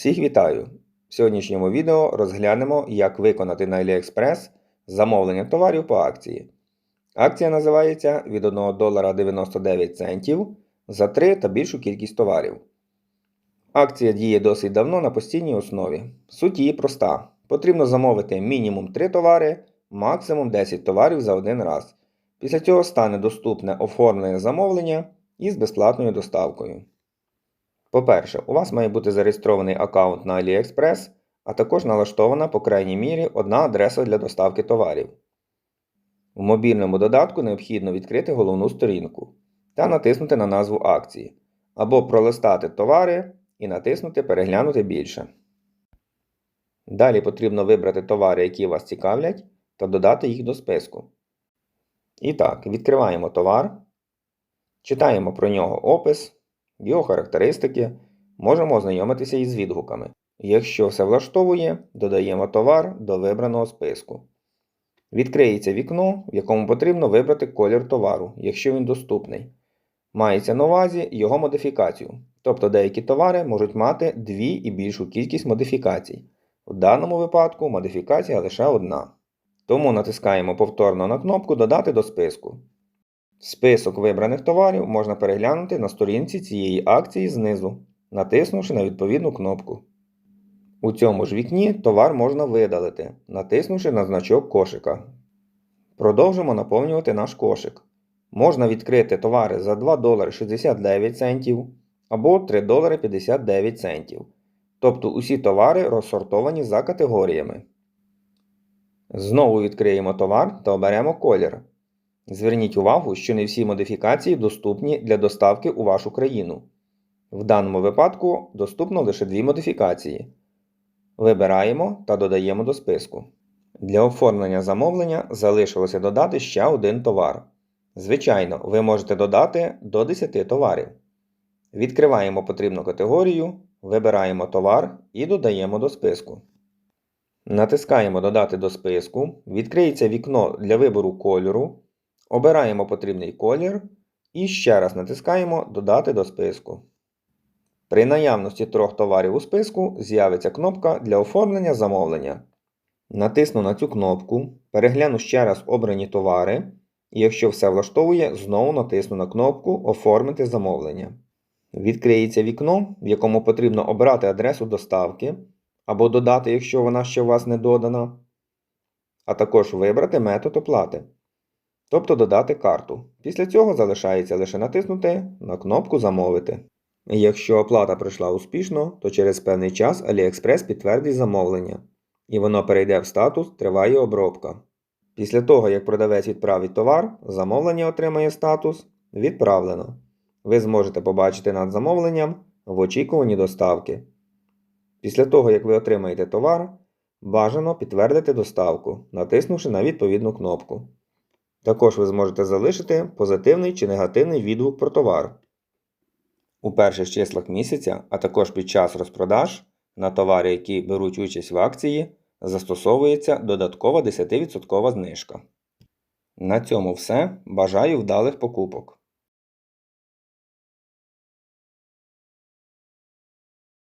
Всіх вітаю! В сьогоднішньому відео розглянемо, як виконати на AliExpress замовлення товарів по акції. Акція називається від 1 долара 99 центів за 3 та більшу кількість товарів. Акція діє досить давно на постійній основі. Суть її проста. Потрібно замовити мінімум 3 товари, максимум 10 товарів за один раз. Після цього стане доступне оформлене замовлення із безплатною доставкою. По-перше, у вас має бути зареєстрований аккаунт на AliExpress, а також налаштована, по крайній мірі, одна адреса для доставки товарів. В мобільному додатку необхідно відкрити головну сторінку та натиснути на назву акції, або пролистати товари і натиснути Переглянути більше. Далі потрібно вибрати товари, які вас цікавлять, та додати їх до списку. І так, відкриваємо товар, читаємо про нього опис, його характеристики, можемо ознайомитися із відгуками. Якщо все влаштовує, додаємо товар до вибраного списку. Відкриється вікно, в якому потрібно вибрати колір товару, якщо він доступний. Мається на увазі його модифікацію, тобто деякі товари можуть мати дві і більшу кількість модифікацій. В даному випадку модифікація лише одна. Тому натискаємо повторно на кнопку Додати до списку. Список вибраних товарів можна переглянути на сторінці цієї акції знизу, натиснувши на відповідну кнопку. У цьому ж вікні товар можна видалити, натиснувши на значок кошика. Продовжимо наповнювати наш кошик. Можна відкрити товари за 2 долари 69 центів або 3 долари 59 центів. Тобто усі товари розсортовані за категоріями. Знову відкриємо товар та оберемо колір. Зверніть увагу, що не всі модифікації доступні для доставки у вашу країну. В даному випадку доступно лише дві модифікації. Вибираємо та додаємо до списку. Для оформлення замовлення залишилося додати ще один товар. Звичайно, ви можете додати до 10 товарів. Відкриваємо потрібну категорію, вибираємо товар і додаємо до списку. Натискаємо Додати до списку, відкриється вікно для вибору кольору, обираємо потрібний колір і ще раз натискаємо Додати до списку. При наявності трьох товарів у списку з'явиться кнопка для оформлення замовлення. Натисну на цю кнопку, перегляну ще раз обрані товари, і якщо все влаштовує, знову натисну на кнопку Оформити замовлення. Відкриється вікно, в якому потрібно обрати адресу доставки або додати, якщо вона ще у вас не додана, а також вибрати метод оплати, тобто додати карту. Після цього залишається лише натиснути на кнопку Замовити. Якщо оплата пройшла успішно, то через певний час AliExpress підтвердить замовлення, і воно перейде в статус Триває обробка. Після того, як продавець відправить товар, замовлення отримає статус Відправлено. Ви зможете побачити над замовленням в очікуванні доставки. Після того, як ви отримаєте товар, бажано підтвердити доставку, натиснувши на відповідну кнопку. Також ви зможете залишити позитивний чи негативний відгук про товар. У перших числах місяця, а також під час розпродаж на товари, які беруть участь в акції, застосовується додаткова 10% знижка. На цьому все. Бажаю вдалих покупок!